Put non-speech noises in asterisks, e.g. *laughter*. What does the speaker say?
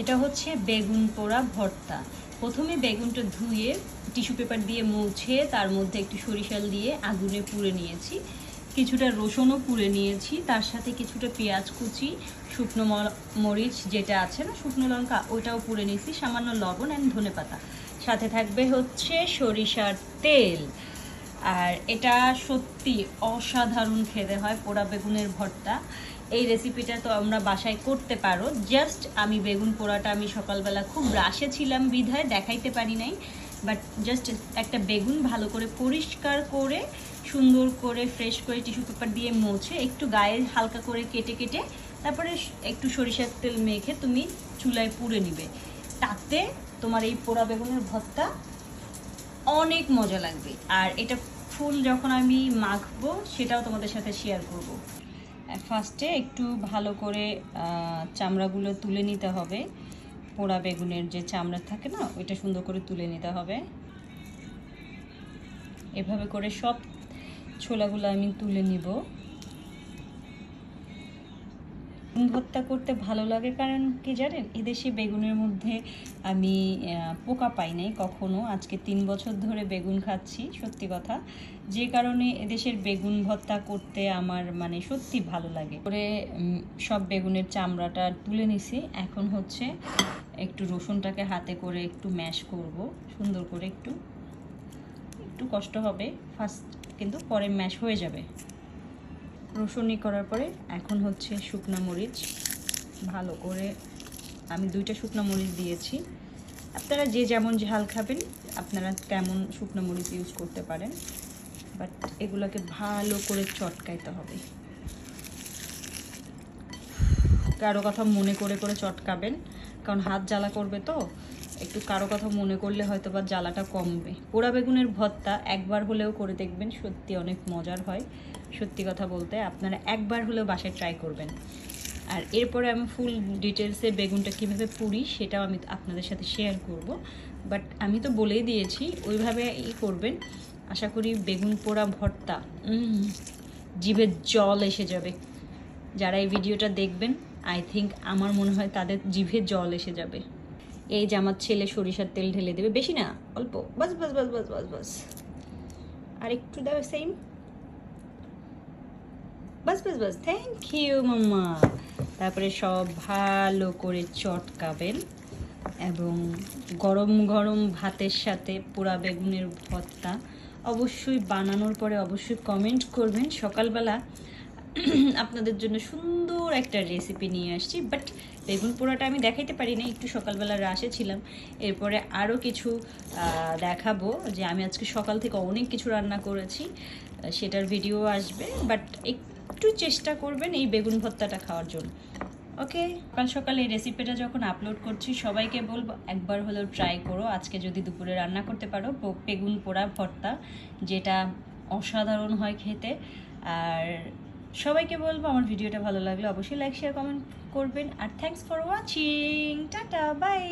এটা হচ্ছে বেগুন পোড়া ভর্তা। প্রথমে বেগুনটা ধুয়ে টিস্যু পেপার দিয়ে মুছে, তার মধ্যে একটু সরিষাল দিয়ে আগুনে পুড়ে নিয়েছি। কিছুটা রসুনও পুড়ে নিয়েছি, তার সাথে কিছুটা পেঁয়াজ কুচি, শুকনো মরিচ যেটা আছে না, শুকনো লঙ্কা, ওইটাও পুড়ে নিয়েছি, সামান্য লবণ অ্যান্ড ধনে পাতা। সাথে থাকবে হচ্ছে সরিষার তেল। আর এটা সত্যি অসাধারণ খেতে হয় পোড়া বেগুনের ভর্তা। এই রেসিপিটা তো আমরা বাসায় করতে পারো। জাস্ট আমি বেগুন পোড়াটা, আমি সকালবেলা খুব রাশে ছিলাম বিধায়, দেখাইতে পারি নাই। বাট জাস্ট একটা বেগুন ভালো করে পরিষ্কার করে, সুন্দর করে ফ্রেশ করে টিস্যু পেপার দিয়ে মোছে, একটু গায়ে হালকা করে কেটে কেটে, তারপরে একটু সরিষার তেল মেখে তুমি চুলায় পুড়ে নিবে। তাতে তোমার এই পোড়া বেগুনের ভর্তা অনেক মজা লাগবে। আর এটা ফুল যখন আমি মাখবো, সেটাও তোমাদের সাথে শেয়ার করব। ফার্স্টে একটু ভালো করে চামড়াগুলো তুলে নিতে হবে। পোড়া বেগুনের যে চামড়া থাকে না, ওইটা সুন্দর করে তুলে নিতে হবে। এভাবে করে সব ছোলাগুলো আমি তুলে নিব। ভর্তা করতে ভালো লাগে, কারণ কি জানেন, এদেশে বেগুনের মধ্যে আমি পোকা পাই নাই কখনো। আজকে তিন বছর ধরে বেগুন খাচ্ছি, সত্যি কথা। যে কারণে এদেশের বেগুন ভর্তা করতে আমার মানে সত্যি ভালো লাগে। করে সব বেগুনের চামড়াটা তুলে নিছি। এখন হচ্ছে একটু রসুনটাকে হাতে করে একটু ম্যাশ করব, সুন্দর করে একটু। একটু কষ্ট হবে, ফার্স্ট কিন্তু পরে ম্যাশ হয়ে যাবে। রসুনি করার পরে এখন হচ্ছে শুকনা মরিচ। ভালো করে আমি দুইটা শুকনো মরিচ দিয়েছি। আপনারা যে যেমন ঝাল খাবেন, আপনারা তেমন শুকনো মরিচ ইউজ করতে পারেন। বাট এগুলোকে ভালো করে চটকাইতে হবে। কারও কথা মনে করে করে চটকাবেন, কারণ হাত জ্বালা করবে তো। একটু কারও কথা মনে করলে হয়তো বা জ্বালাটা কমবে। পোড়া বেগুনের ভর্তা একবার হলেও করে দেখবেন, সত্যি অনেক মজার হয়। সত্যি কথা বলতে আপনারা একবার হলেও বাসায় ট্রাই করবেন। আর এরপরে আমি ফুল ডিটেলসে বেগুনটা কীভাবে পুড়ি সেটাও আমি আপনাদের সাথে শেয়ার করব। বাট আমি তো বলেই দিয়েছি, ওইভাবে ই করবেন। আশা করি বেগুন পোড়া ভর্তা জিভের জল এসে যাবে। যারা এই ভিডিওটা দেখবেন আই থিঙ্ক আমার মনে হয় তাদের জিভে জল এসে যাবে। এই যে আমার ছেলে সরিষার তেল ঢেলে দেবে, বেশি না, অল্প। বাস বাস বাস বাস বাস বাস। আর একটু দেবে সেম বাস বাস বাস থ্যাংক ইউ মাম্মা। তারপরে সব ভালো করে চটকাবেন এবং গরম গরম ভাতের সাথে পোড়া বেগুনের ভর্তা অবশ্যই বানানোর পরে অবশ্যই কমেন্ট করবেন। সকালবেলা *clears throat* আপনাদের জন্য সুন্দর একটা রেসিপি নিয়ে আসছি বাট বেগুন পোড়াটা আমি দেখাইতে পারি না একটু সকালবেলা রাশে ছিলাম। এরপরে আরও কিছু দেখাবো যে আমি আজকে সকাল থেকে অনেক কিছু রান্না করেছি সেটার ভিডিও আসবে বাট একটু চেষ্টা করবেন এই বেগুন ভর্তাটা খাওয়ার জন্য। ওকে কাল সকাল এই রেসিপিটা যখন আপলোড করছি, সবাইকে বলব একবার হলেও ট্রাই করো। আজকে যদি দুপুরে রান্না করতে পারো বেগুন পোড়া ভর্তা, যেটা অসাধারণ হয় খেতে, আর সবাইকে বলব আমার ভিডিওটা ভালো লাগলে অবশ্যই লাইক শেয়ার কমেন্ট করবেন। আর thanks for watching tata bye